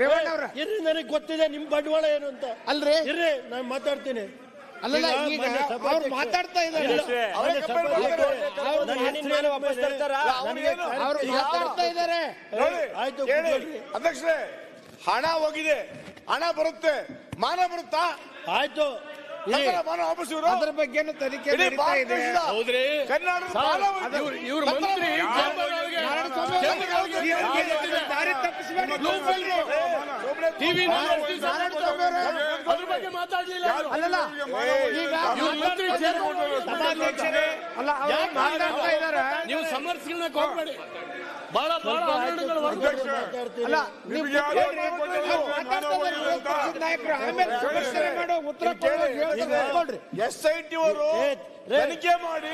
ರೇವಣ್ಣ ಅವ್ರ. ಇರ್ರಿ ನನಗೆ ಗೊತ್ತಿದೆ ನಿಮ್ ಬಂಡವಾಳ ಏನು ಅಂತ. ಅಲ್ರಿ? ಇರ್ರಿ ನಾನು ಮಾತಾಡ್ತೀನಿ. ಅಲ್ಲಲ್ಲ ಈಗ ಅವ್ರು ಮಾತಾಡ್ತಾ ಇದ್ದಾರೆ. ಅವರೇ ಮಾತಾಡ್ತಾ ಇದ್ದಾರೆ. ನೋಡಿ ಆಯ್ತು, ಅಧ್ಯಕ್ಷರೇ ಹಣ ಹೋಗಿದೆ. ಹಣ ಬರುತ್ತೆ. ಮಾನ ಬರುತ್ತಾ? ಆಯ್ತು. ಅದ್ರ ಬಗ್ಗೆ ತನಿಖೆ ನಡೀತಾ ಇದೆ. ಕರ್ನಾಟಕ ಇವ್ರ ಮಂತ್ರಿ ಟಿವಿ ಅದ್ರ ಬಗ್ಗೆ ಮಾತಾಡ್ಲಿಲ್ಲ ಅಲ್ಲಲ್ಲ ಈಗ ಅಲ್ಲ ಅವ್ರು ಮಾತಾಡ್ತಾ ಇದ್ದಾರೆ ನೀವು ಸಮರ್ಸಿಗಳನ್ನ ಹೋಗ್ಬೇಡಿ ಬಹಳ ಬಹಳ ಹಗರಣಗಳು. ಅಲ್ಲ ನೀವು ನಾಯಕರು ಆಮೇಲೆ ಉತ್ತರ. ಎಸ್ ಐ ಟಿ ಅವರು ತನಿಖೆ ಮಾಡಿ.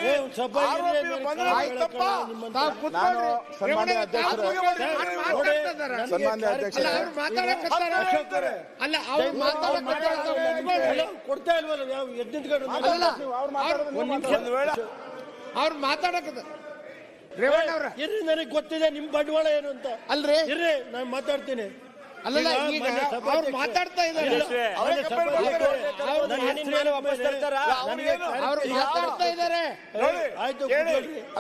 ಸನ್ಮಾನ್ಯ ಅಧ್ಯಕ್ಷರೇ. ಅಲ್ಲ ಅವ್ರು ಕೊಡ್ತಾ ಇಲ್ವಲ್ಲ? ಯಾವ ಅವ್ರು ಮಾತಾಡಕತ್ತ ರೇವಣ್ಣ ಅವ್ರ ಇರ್ರಿ ನನಗೆ ಗೊತ್ತಿದೆ ನಿಮ್ ಬಂಡವಾಳ ಏನು ಅಂತ. ಅಲ್ರಿ. ಇರ್ರಿ ನಾನು ಮಾತಾಡ್ತೀನಿ. ಅಲ್ಲಲ್ಲ ಈಗ ಅವ್ರು ಮಾತಾಡ್ತಾ ಇದ್ದಾರೆ. ಅವರೇ ಮಾತಾಡ್ತಾ ಇದ್ದಾರೆ. ನೋಡಿ ಆಯ್ತು,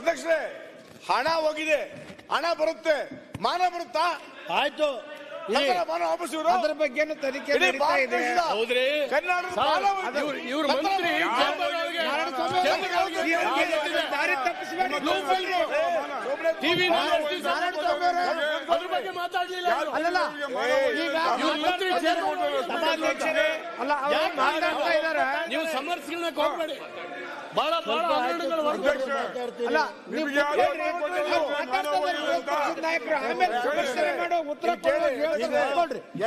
ಅಧ್ಯಕ್ಷರೇ ಹಣ ಹೋಗಿದೆ. ಹಣ ಬರುತ್ತೆ. ಮಾನ ಬರುತ್ತಾ? ಆಯ್ತು. ಅದ್ರ ಬಗ್ಗೆ ತನಿಖೆ ನಡೀತಾ ಇದೆ? ದೇಶದ ದಾರಿ ತಪ್ಪಿಸಬೇಡಿ ಟಿವಿ ಅದ್ರ ಬಗ್ಗೆ ಮಾತಾಡ್ಲಿಲ್ಲ ಅಲ್ಲಲ್ಲ. ಈಗ ಮಂತ್ರಿ ಅಲ್ಲ ನೀವು ಸಮರ್ಸ್ಕೊಳ್ಳಕ್ ಹೋಗ್ಬೇಡಿ ಬಹಳ ಬಹಳ ಹಗರಣಗಳು ಮಾತಾಡಕ್ಕ.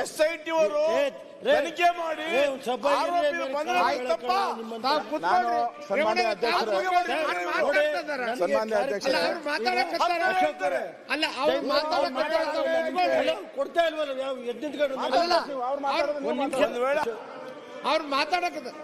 ಎಸ್ ಐ ಟಿ ಅವರು ತನಿಖೆ ಮಾಡಿ ಅಲ್ಲ ಅವ್ರು ಅವ್ರು ಮಾತಾಡಕತ್ತಾರೆ.